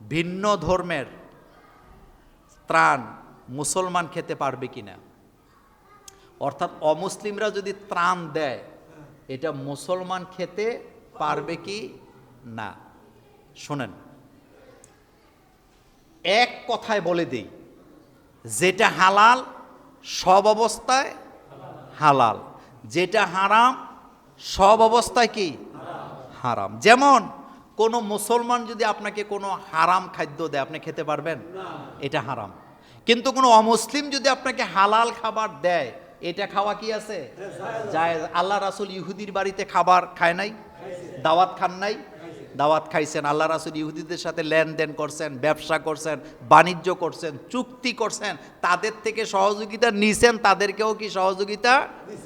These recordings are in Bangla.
ভিন্ন ধর্মের ত্রাণ মুসলমান খেতে পারবে কিনা? অর্থাৎ অমুসলিমরা যদি ত্রাণ দেয়, এটা মুসলমান খেতে পারবে কি না? শোনেন, এক কথায় বলে দিই, যেটা হালাল সব অবস্থায় হালাল, যেটা হারাম সব অবস্থায় কি? হারাম। যেমন কোনো মুসলমান যদি আপনাকে কোনো হারাম খাদ্য দেয়, আপনি খেতে পারবেন? এটা হারাম। কিন্তু কোনো অমুসলিম যদি আপনাকে হালাল খাবার দেয়, এটা খাওয়া কি আছে? যায় আল্লাহ রাসুল ইহুদির বাড়িতে খাবার খায় নাই? দাওয়াত খান নাই? দাওয়াত খাইছেন। আল্লাহ রাসুল ইহুদিদের সাথে লেনদেন করছেন, ব্যবসা করছেন, বাণিজ্য করছেন, চুক্তি করছেন। তাদের থেকে সহযোগিতা নিছেন, তাদেরকেও কি সহযোগিতা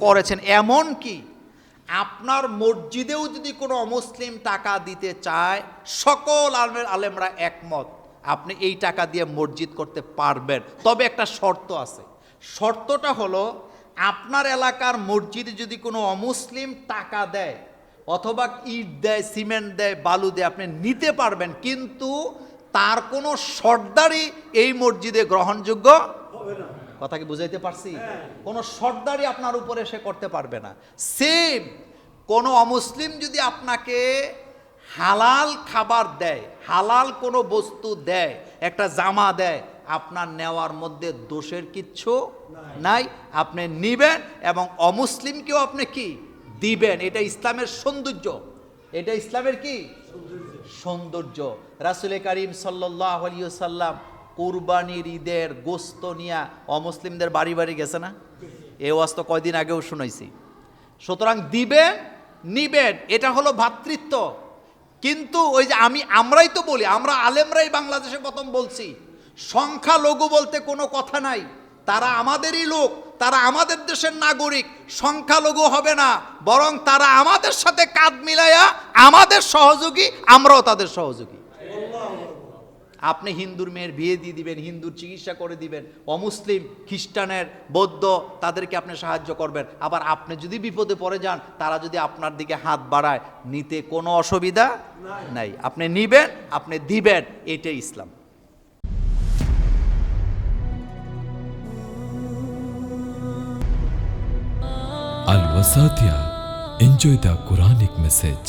করেছেন? এমন কি আপনার মসজিদেও যদি কোনো অমুসলিম টাকা দিতে চায়, সকল আলমের আলেমরা একমত। আপনি এই টাকা দিয়ে মসজিদ করতে পারবেন। তবে একটা শর্ত আছে। শর্তটা হলো, আপনার এলাকার মসজিদে যদি কোনো অমুসলিম টাকা দেয়, অথবা ইট দেয়, সিমেন্ট দেয়, বালু দেয়, আপনি নিতে পারবেন, কিন্তু তার কোনো সর্দারি এই মসজিদে গ্রহণযোগ্য কথা কি বুঝাইতে পারছি? কোনো সর্দারি আপনার উপরে সে করতে পারবে না। সেম কোনো অমুসলিম যদি আপনাকে হালাল খাবার দেয় হালাল কোনো বস্তু দেয় একটা জামা দেয় আপনার নেওয়ার মধ্যে দোষের কিচ্ছু নাই। আপনি নিবেন এবং অমুসলিমকেও আপনি কি? দিবেন। এটা ইসলামের সৌন্দর্য। এটা ইসলামের কি? সৌন্দর্য। রাসুল করিম সাল্লাহ সাল্লাম কুরবানির ঈদের গোস্ত নিয়া অমুসলিমদের বাড়ি বাড়ি গেছে না? এ ওয়াজ তো কয়দিন আগেও শুনাইছি। সুতরাং দিবেন নিবেন এটা হলো ভ্রাতৃত্ব কিন্তু ওই যে আমি, আমরাই তো বলি, আমরা আলেমরাই বাংলাদেশে প্রথম বলছি সংখ্যা লঘু বলতে কোনো কথা নাই। তারা আমাদেরই লোক, তারা আমাদের দেশের নাগরিক, সংখ্যালঘু হবে না, বরং তারা আমাদের সাথে কাঁধ মিলাইয়া আমাদের সহযোগী, আমরাও তাদের সহযোগী। আপনি হিন্দুর মেয়ের বিয়ে দিয়ে দিবেন হিন্দুর চিকিৎসা করে দিবেন অমুসলিম খ্রিস্টানের বৌদ্ধ তাদেরকে আপনি সাহায্য করবেন আবার আপনি যদি বিপদে পড়ে যান তারা যদি আপনার দিকে হাত বাড়ায় নিতে কোনো অসুবিধা নাই আপনি নিবেন আপনি দিবেন এটাই ইসলাম Al Wasatia. Enjoy the Quranic message.